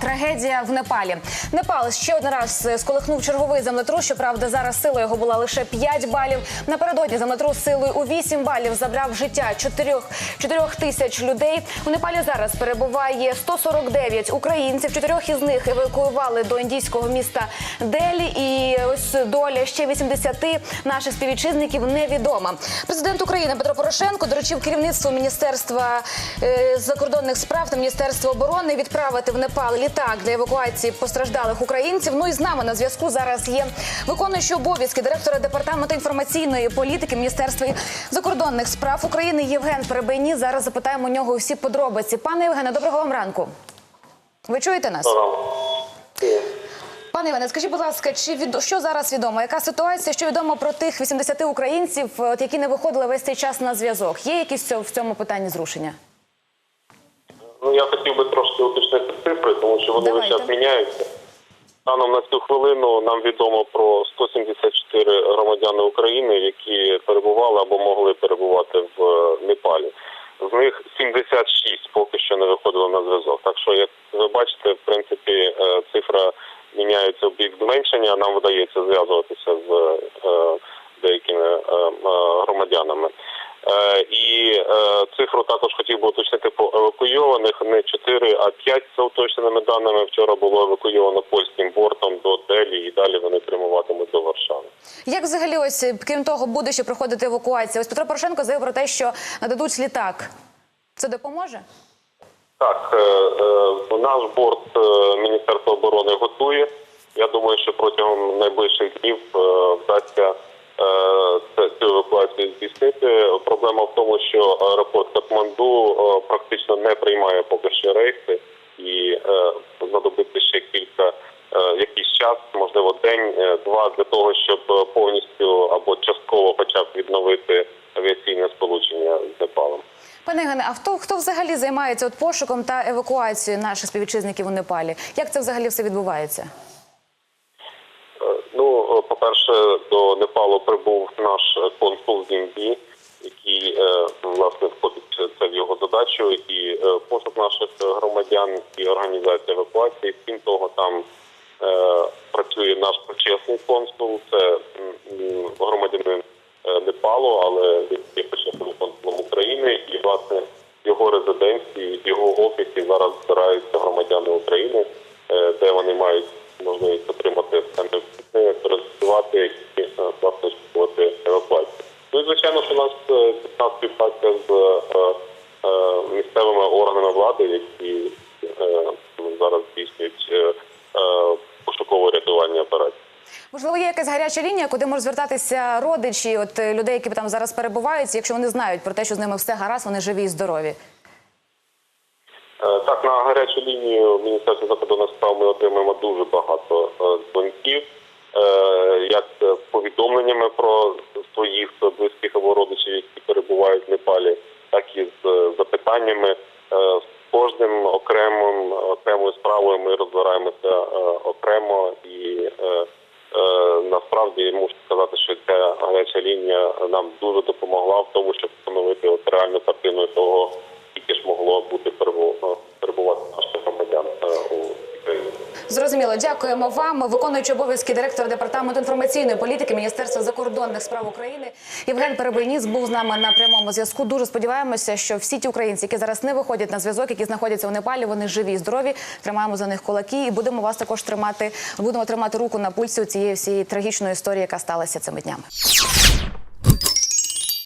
Трагедія в Непалі. Непал ще один раз сколихнув черговий землетрус. Щоправда, зараз сила його була лише 5 балів. Напередодні землетрус силою у 8 балів забрав життя 4, 4 тисяч людей. У Непалі зараз перебуває 149 українців. Чотирьох із них евакуювали до індійського міста Делі. І ось доля ще 80 наших співвітчизників невідома. Президент України Петро Порошенко доручив керівництву міністерства е, закордонних справ та міністерства оборони відправити в Непал літак для евакуації постраждалих українців. Ну і з нами на зв'язку зараз є виконуючий обов'язки директора департаменту інформаційної політики Міністерства закордонних справ України Євген Перебийні. Зараз запитаємо у нього всі подробиці. Пане Євгене, доброго вам ранку. Ви чуєте нас? Пане Іване, скажіть, будь ласка, чи від що зараз відомо? Яка ситуація? Що відомо про тих 80 українців, от, які не виходили весь цей час на зв'язок? Є якісь в цьому питанні зрушення? Ну я хотів би трошки уточнити цифри, тому що вони весь час міняються. Станом на цю хвилину нам відомо про 174 громадяни України, які перебували або могли перебувати в е, Непалі. З них 76 поки що не виходили на зв'язок. Так що, як ви бачите, в принципі, е, цифра міняється в бік зменшення. Нам вдається зв'язуватися з е, деякими громадянами. Е, І е, цифру також хотів би уточнити по евакуйованих. Не 4, а 5 за уточненими даними. Вчора було евакуйовано польським бортом до Делі, і далі вони прямуватимуть до Варшави. Як взагалі ось крім того буде ще проходити евакуація? Ось Петро Порошенко заявив про те, що нададуть літак. Це допоможе? Так, е, е, наш борт е, Міністерства оборони готує. Я думаю, що протягом найближчих днів е, вдасться е, цю евакуацію здійснити. Проблема в тому, що аеропорт Катманду е, практично не приймає поки що рейси, і е, знадобиться ще кілька е, якийсь час, можливо, день, е, два для того, щоб повністю або частково, хоча б відновити авіаційне сполучення з Непалом. Пане Євгене, а хто хто взагалі займається от пошуком та евакуацією наших співвітчизників у Непалі? Як це взагалі все відбувається? Е, Ну, е, по-перше, до Непалу прибув наш консул з Індії, який е, власне входить це в його задачу, і е, пошук наших громадян і організація евакуації. Крім того, там працює наш почесний консул. Це громадянин Непалу, але він є почесним консулом України, і власне його резиденції, його офісі зараз збираються громадяни України, е, де вони мають можливість отримати все необхідне, користувати і е, власне шукувати евакуацію. Ну і звичайно, що у нас е, співпраця з е, е, місцевими органами влади, які зараз здійснюють е, е, пошуково-рятувальні операції. Можливо, є якась гаряча лінія, куди можуть звертатися родичі, от людей, які там зараз перебувають, якщо вони знають про те, що з ними все гаразд, вони живі і здорові. Так, на гарячу лінію Міністерства закордонних справ ми отримуємо дуже багато дзвонків, як повідомленнями про своїх близьких або родичів, які перебувають в Непалі, так і з е, запитаннями. Е, З кожним окремим окремою справою ми розбираємося е, окремо і е, е, насправді мушу сказати, що ця гаряча лінія нам дуже допомогла в тому, щоб встановити реальну картину Зрозуміло, дякуємо вам. Виконуючий обов'язки директора департаменту інформаційної політики Міністерства закордонних справ України Євген Перебойніс був з нами на прямому зв'язку. Дуже сподіваємося, що всі ті українці, які зараз не виходять на зв'язок, які знаходяться у Непалі, вони живі і здорові. Тримаємо за них кулаки і будемо вас також тримати. Будемо тримати руку на пульсі у цієї всієї трагічної історії, яка сталася цими днями.